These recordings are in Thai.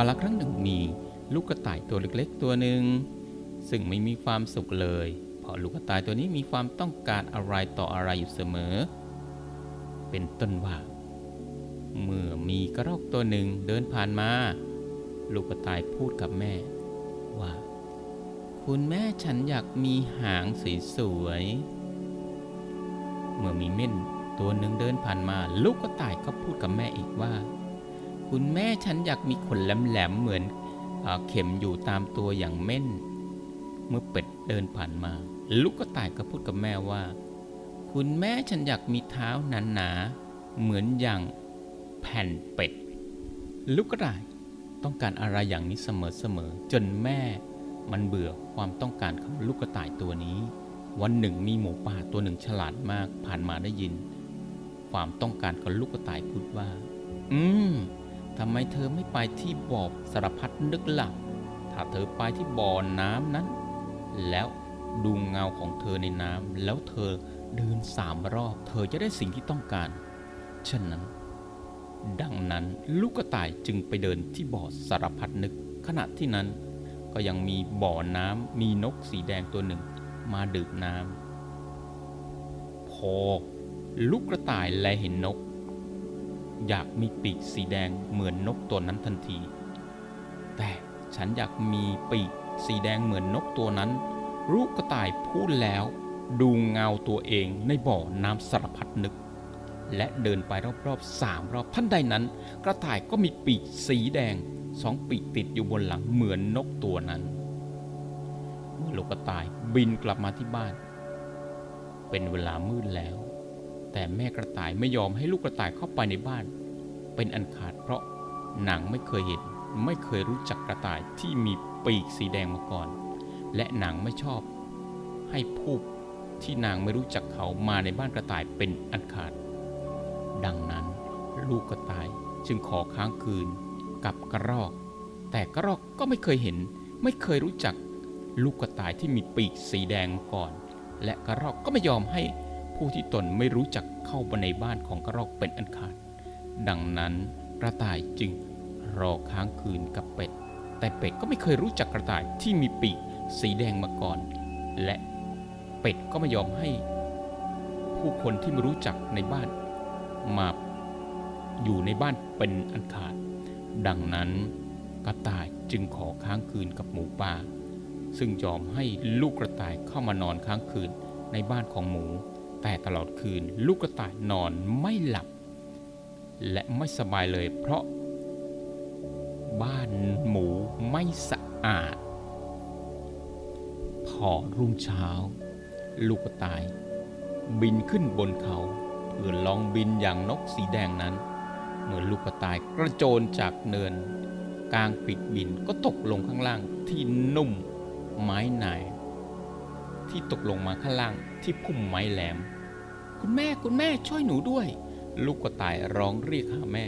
ายกาลครั้งหนึ่งมีลูกกระต่ายตัวเล็กๆ ตัวหนึ่งซึ่งไม่มีความสุขเลย เพราะลูกกระต่ายตัวนี้มีความต้องการอะไรต่ออะไรอยู่เสมอ เป็นต้นว่า เมื่อมีกระรอกตัวหนึ่งเดินผ่านมา ลูกกระต่ายพูดกับแม่ ว่า คุณแม่ฉันอยากมีหางสวยๆเมื่อมีเม่นตัวหนึ่งเดินผ่านมา ลูกกระต่ายก็พูดกับแม่อีกว่า คุณแม่ฉันอยากมีขนแหลมๆเหมือนเอเข็มอยู่ตามตัวอย่างเม่น เมื่อเป็ดเดินผ่านมา ลูกกระต่ายก็พูดกับแม่ว่า คุณแม่ฉันอยากมีเท้าหนาๆเหมือนอย่างแผ่นเป็ด ลูกกระต่ายต้องการอะไรอย่างนี้เสมอๆจนแม่มันเบื่อความต้องการของลูกกระต่ายตัวนี้ วันหนึ่งมีหมูป่าตัวหนึ่งฉลาดมากผ่านมาได้ยิน ความต้องการของลูกกระต่ายพูดว่า อืม ทำไมเธอไม่ไปที่บ่อสารพัดนึกล่ะ ถ้าเธอไปที่บ่อน้ำนั้น แล้วดูเงาของเธอในน้ำแล้วเธอเดินสามรอบ เธอจะได้สิ่งที่ต้องการฉะนั้น ดังนั้นลูกกระต่ายจึงไปเดินที่บ่อสารพัดนึก ขณะที่นั้น ก็ยังมีบ่อน้ำมีนกสีแดงตัวหนึ่ง มาดื่มน้ำพอลูกกระต่ายแลเห็นนก อยากมีปีกสีแดงเหมือนนกตัวนั้นทันที แต่ฉันอยากมีปีกสีแดงเหมือนนกตัวนั้นลูกกระต่ายพูดแล้ว ดูเงาตัวเองในบ่อน้ำสารพัดนึก และเดินไปรอบๆสามรอบท่านใดนั้น กระต่ายก็มีปีกสีแดงสองปีกติดอยู่บนหลังเหมือนนกตัวนั้น เมื่อลูกกระต่ายบินกลับมาที่บ้าน เป็นเวลามืดแล้ว แต่แม่กระต่ายไม่ยอมให้ลูกกระต่ายเข้าไปในบ้าน เป็นอันขาดเพราะนางไม่เคยเห็น ไม่เคยรู้จักกระต่ายที่มีปีกสีแดงมาก่อน และนางไม่ชอบ ให้ผู้ที่นางไม่รู้จักเขามาในบ้านกระต่ายเป็นอันขาด ดังนั้นลูกกระต่ายจึงขอค้างคืนกับกระรอก แต่กระรอกก็ไม่เคยเห็น ไม่เคยรู้จักลูกกระต่ายที่มีปีกสีแดงมาก่อน และกระรอกก็ไม่ยอมให้ ผู้ที่ตนไม่รู้จักเข้ามาในบ้านของกระรอกเป็นอันขาด ดังนั้นกระต่ายจึงรอค้างคืนกับเป็ด แต่เป็ดก็ไม่เคยรู้จักกระต่ายที่มีปีกสีแดงมาก่อน และเป็ดก็ไม่ยอมให้ ผู้คนที่ไม่รู้จักในบ้านมาอยู่ในบ้านเป็นอันขาด ดังนั้นกระต่ายจึงขอค้างคืนกับหมูป่า ซึ่งยอมให้ลูกกระต่ายเข้ามานอนค้างคืนในบ้านของหมู แต่ตลอดคืนลูกกระต่ายนอนไม่หลับ และไม่สบายเลยเพราะ บ้านหมูไม่สะอาด พอรุ่งเช้า ลูกกระต่าย บินขึ้นบนเขาเพื่อลองบินอย่างนกสีแดงนั้น เมื่อลูกกระต่ายกระโจนจากเนิน กลางปีกบินก็ตกลงข้างล่างที่นุ่มไม้หนาย ที่ตกลงมาข้างล่างที่พุ่มไม้แหลม คุณแม่คุณแม่ช่วยหนูด้วย ลูกกระต่ายร้องเรียกหาแม่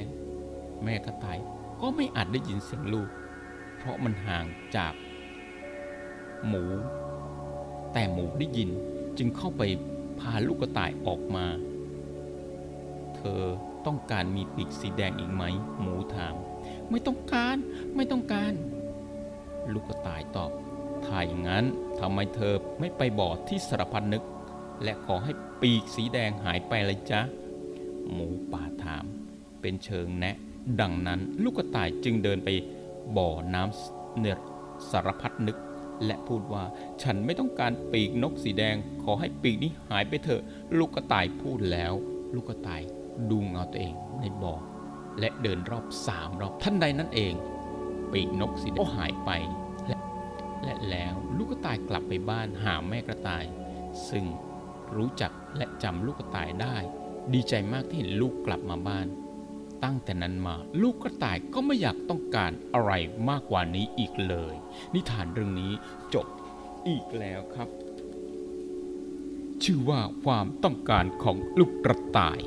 แม่กระต่ายก็ไม่อาจได้ยินเสียงลูก เพราะมันห่างจาก หมู แต่หมูได้ยินจึงเข้าไปพาลูกกระต่ายออกมา เธอต้องการมีปีกสีแดงอีกไหม หมูถาม ไม่ต้องการ ไม่ต้องการ ลูกกระต่ายตอบ ถ้าอย่างนั้นทำไมเธอไม่ไปบ่อที่สารพัดนึก และขอให้ปีกสีแดงหายไปเลยจ๊ะ หมูป่าถาม เป็นเชิงแนะ ดังนั้นลูกกระต่ายจึงเดินไปบ่อน้ำเนรสารพัดนึก และพูดว่าฉันไม่ต้องการปีกนกสีแดง ขอให้ปีกนี้หายไปเถอะ ลูกกระต่ายพูดแล้ว ลูกกระต่ายดูเงาตัวเองในบ่อและเดินรอบสามรอบท่านใดนั่นเอง ปีกนกสีแดงหายไป และแล้วลูกกระต่ายกลับไปบ้านหาแม่กระต่าย ซึ่งรู้จักและจำลูกกระต่ายได้ ดีใจมากที่เห็นลูกกลับมาบ้าน ตั้งแต่นั้นมาลูกกระต่ายก็ไม่อยากต้องการอะไรมากกว่านี้อีกเลย นิทานเรื่องนี้จบอีกแล้วครับ ชื่อว่าความต้องการของลูกกระต่าย